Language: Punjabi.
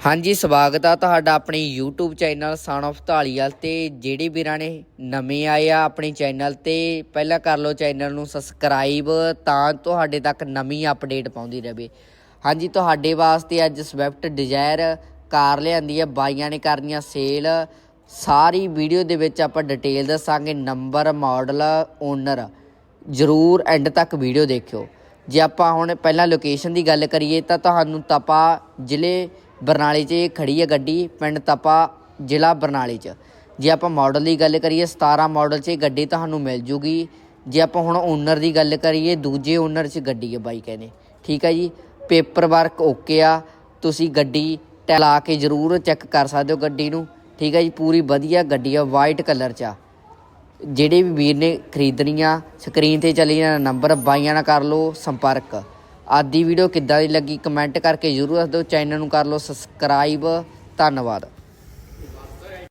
ਹਾਂਜੀ, ਸਵਾਗਤ ਆ ਤੁਹਾਡਾ ਆਪਣੇ YouTube channel son of Dhaliwal ਤੇ, ਜਿਹੜੇ ਵੀਰਾਂ ਨੇ ਨਵੇਂ ਆਏ ਆ ਆਪਣੇ ਚੈਨਲ ਤੇ, ਪਹਿਲਾਂ ਕਰ ਲਓ ਚੈਨਲ ਨੂੰ ਸਬਸਕ੍ਰਾਈਬ ਤਾਂ ਤੁਹਾਡੇ ਤੱਕ ਨਵੀਂ ਅਪਡੇਟ ਪਾਉਂਦੀ ਰਹੇ ਹਾਂਜੀ, ਤੁਹਾਡੇ ਵਾਸਤੇ ਅੱਜ ਸਵਿਫਟ ਡਿਜ਼ਾਇਰ ਕਾਰ ਲਿਆਂਦੀ ਆ, ਬਾਈਆਂ ਨੇ ਕਰਨੀਆਂ ਸੇਲ ਸਾਰੀ ਵੀਡੀਓ ਦੇ ਵਿੱਚ ਆਪਾਂ ਡਿਟੇਲ ਦੱਸਾਂਗੇ ਨੰਬਰ ਮਾਡਲ ਓਨਰ ਜਰੂਰ ਐਂਡ ਤੱਕ ਵੀਡੀਓ ਦੇਖਿਓ। ਜੇ ਆਪਾਂ ਹੁਣ ਪਹਿਲਾਂ ਲੋਕੇਸ਼ਨ ਦੀ ਗੱਲ ਕਰੀਏ ਤਾਂ ਤੁਹਾਨੂੰ ਤਪਾ ਜ਼ਿਲ੍ਹੇ ਬਰਨਾਲੇ 'ਚ ਇਹ ਖੜੀ ਹੈ ਗੱਡੀ, ਪਿੰਡ ਤਪਾ, ਜ਼ਿਲ੍ਹਾ ਬਰਨਾਲੇ 'ਚ। ਜੇ ਆਪਾਂ ਮਾਡਲ ਦੀ ਗੱਲ ਕਰੀਏ 17 ਮਾਡਲ 'ਚ ਗੱਡੀ ਤੁਹਾਨੂੰ ਮਿਲ ਜੂਗੀ। ਜੇ ਆਪਾਂ ਹੁਣ ਓਨਰ ਦੀ ਗੱਲ ਕਰੀਏ, ਦੂਜੇ ਓਨਰ 'ਚ ਗੱਡੀ ਹੈ ਬਾਈ ਕਹਿੰਦੇ। ਠੀਕ ਹੈ ਜੀ? ਪੇਪਰ ਵਰਕ ਓਕੇ ਆ। ਤੁਸੀਂ ਗੱਡੀ ਟਲਾ ਕੇ ਜ਼ਰੂਰ ਚੈੱਕ ਕਰ ਸਕਦੇ ਹੋ ਗੱਡੀ ਨੂੰ। ਠੀਕ ਹੈ ਜੀ? ਪੂਰੀ ਵਧੀਆ ਗੱਡੀ ਆ ਵਾਈਟ ਕਲਰ 'ਚ ਆ। ਜਿਹੜੇ ਵੀ ਵੀਰ ਨੇ ਖਰੀਦਣੀ ਆ ਸਕਰੀਨ ਤੇ ਚੱਲੀ ਜਾਣਾ ਨੰਬਰ ਬਾਈਆਂ ਨਾਲ ਕਰ ਲਓ, ਸੰਪਰਕ। ਆਦੀ ਵੀਡੀਓ ਕਿੱਦਾਂ ਦੀ ਲੱਗੀ? ਕਮੈਂਟ ਕਰਕੇ ਜ਼ਰੂਰ ਦੱਸ ਦਿਓ। ਚੈਨਲ ਨੂੰ ਕਰ ਲਓ ਸਬਸਕ੍ਰਾਈਬ ਧੰਨਵਾਦ।